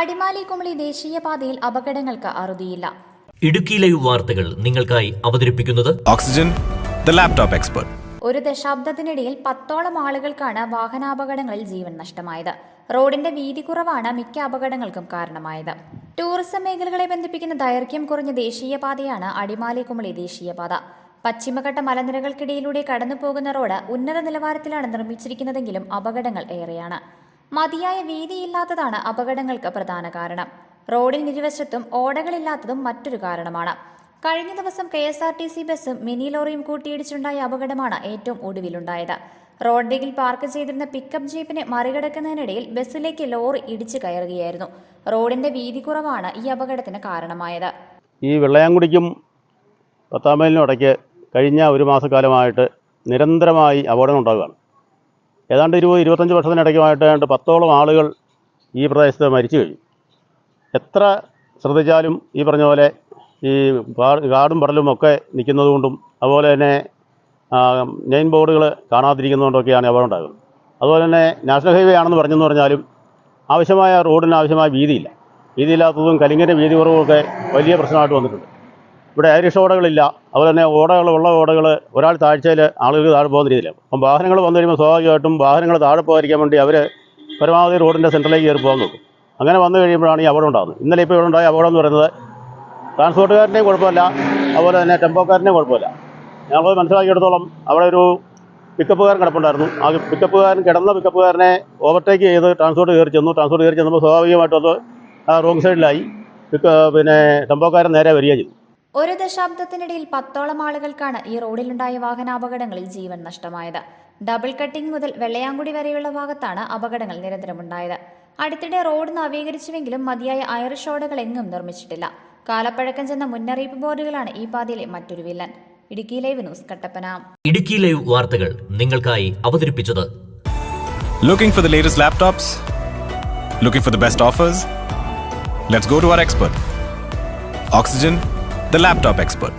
അടിമാലി കുമളി ദേശീയപാതയിൽ അപകടങ്ങൾക്ക് അറുതിയില്ല. ഇടുക്കിയിലെ ലൈവ് വാർത്തകൾ നിങ്ങൾക്കായി അവതരിപ്പിക്കുന്നത് ഓക്സിജൻ the ലാപ്ടോപ്പ് എക്സ്പെർട്ട് ഒരു ദശാബ്ദത്തിനിടയിൽ പത്തോളം ആളുകൾക്കാണ് വാഹനാപകടങ്ങളിൽ ജീവൻ നഷ്ടമായത്. റോഡിന്റെ വീതി കുറവാണ് മിക്ക അപകടങ്ങൾക്കും കാരണമായത്. ടൂറിസം മേഖലകളെ ബന്ധിപ്പിക്കുന്ന ദൈർഘ്യം കുറഞ്ഞ ദേശീയപാതയാണ് അടിമാലി കുമളി ദേശീയപാത പശ്ചിമഘട്ട മലനിരകൾക്കിടയിലൂടെ കടന്നു പോകുന്ന റോഡ് ഉന്നത നിലവാരത്തിലാണ് നിർമ്മിച്ചിരിക്കുന്നതെങ്കിലും അപകടങ്ങൾ ഏറെയാണ്. മതിയായ വീതിയില്ലാത്തതാണ് അപകടങ്ങൾക്ക് പ്രധാന കാരണം. റോഡിന് ഇരുവശത്തും ഓടകളില്ലാത്തതും മറ്റൊരു കാരണമാണ്. കഴിഞ്ഞ ദിവസം K S R T C ബസ്സും മിനി ലോറിയും കൂട്ടിയിടിച്ചുണ്ടായ അപകടമാണ് ഏറ്റവും ഒടുവിലുണ്ടായത്. റോഡരികിൽ പാർക്ക് ചെയ്തിരുന്ന പിക്കപ്പ് ജീപ്പിനെ മറികടക്കുന്നതിനിടയിൽ ബസ്സിലേക്ക് ലോറി ഇടിച്ചു കയറുകയായിരുന്നു. റോഡിന്റെ വീതി കുറവാണ് ഈ അപകടത്തിന് കാരണമായത്. ഈ വെള്ളയാങ്കുടിക്കും മൈലിനും ഇടയ്ക്ക് കഴിഞ്ഞ ഒരു മാസക്കാലമായിട്ട് നിരന്തരമായി അപകടം ഉണ്ടാകുകയാണ് ഏതാണ്ട് ഇരുപത് ഇരുപത്തഞ്ച് വർഷത്തിനിടയ്ക്കുമായിട്ട് ഏതാണ്ട് പത്തോളം ആളുകൾ ഈ പ്രദേശത്ത് മരിച്ചു കഴിഞ്ഞു. എത്ര ശ്രദ്ധിച്ചാലും ഈ പറഞ്ഞ പോലെ ഈ കാടും പടലും ഒക്കെ നിൽക്കുന്നത് കൊണ്ടും അതുപോലെ തന്നെ നെയിൻ ബോർഡുകൾ കാണാതിരിക്കുന്നതുകൊണ്ടൊക്കെയാണ് അപകടം ഉണ്ടാകുന്നത്. അതുപോലെ തന്നെ നാഷണൽ ഹൈവേ ആണെന്ന് പറഞ്ഞെന്ന് പറഞ്ഞാലും ആവശ്യമായ റോഡിന് ആവശ്യമായ വീതിയില്ല. വീതിയില്ലാത്തതും കലിങ്ങിന്റെ വീതി കുറവുമൊക്കെ വലിയ പ്രശ്നമായിട്ട് വന്നിട്ടുണ്ട്. ഇവിടെ ഐറിഷ് ഓടകളില്ല. അതുപോലെ തന്നെ ഓടകൾ ഉള്ള ഓടകൾ ഒരാൾ താഴ്ചയിൽ ആളുകൾ താഴെ പോകുന്ന രീതിയിലാണ് അപ്പം വാഹനങ്ങൾ വന്നു കഴിയുമ്പോൾ സ്വാഭാവികമായിട്ടും വാഹനങ്ങൾ താഴെ പോകാതിരിക്കാൻ വേണ്ടി അവർ പരമാവധി റോഡിന്റെ സെന്ററിലേക്ക് കയറി പോകാൻ നോക്കും. അങ്ങനെ വന്നു കഴിയുമ്പോഴാണ് ഈ അപകടം ഉണ്ടാകുന്നത്. ഇന്നലെ ഇപ്പോൾ ഇവിടെ ഉണ്ടായ അപകടം എന്ന് പറയുന്നത് ട്രാൻസ്പോർട്ടുകാരന്റെയും കുഴപ്പമില്ല അതുപോലെ തന്നെ ടെമ്പോക്കാരന്റെയും കുഴപ്പമില്ല. ഞങ്ങൾ മനസ്സിലാക്കിയെടുത്തോളം അവിടെ ഒരു പിക്കപ്പുകാരൻ കിടപ്പുണ്ടായിരുന്നു. ആ പിക്കപ്പുകാരൻ കിടന്ന പിക്കപ്പുകാരനെ ഓവർടേക്ക് ചെയ്ത് ട്രാൻസ്പോർട്ട് കയറി ചെന്നു. ട്രാൻസ്പോർട്ട് കയറി ചെന്നപ്പോൾ സ്വാഭാവികമായിട്ടും അത് റോങ് സൈഡിലായി പിന്നെ ടെമ്പോക്കാരൻ നേരെ വരികയും ചെയ്തു. ഒരു ദശാബ്ദത്തിനിടയിൽ പത്തോളം ആളുകൾക്കാണ് ഈ റോഡിലുണ്ടായ വാഹനാപകടങ്ങളിൽ ജീവൻ നഷ്ടമായത്. ഡബിൾ കട്ടിംഗ് മുതൽ വെള്ളയാങ്കുടി വരെയുള്ള ഭാഗത്താണ് അപകടങ്ങൾ നിരന്തരമുണ്ടായത്. അടുത്തിടെ റോഡ് നവീകരിച്ചുവെങ്കിലും മതിയായ ഐറിഷ് എങ്ങും നിർമ്മിച്ചിട്ടില്ല. കാലപ്പഴക്കം ചെന്ന മുന്നറിയിപ്പ് ബോർഡുകളാണ് ഈ പാതയിലെ മറ്റൊരു villain. Idukki live news Kattappana. Idukki live വാർത്തകൾ നിങ്ങൾക്കായി അവതരിപ്പിച്ചത് looking for the latest laptops looking for the best offers let's go to our expert Oxygen, the laptop expert.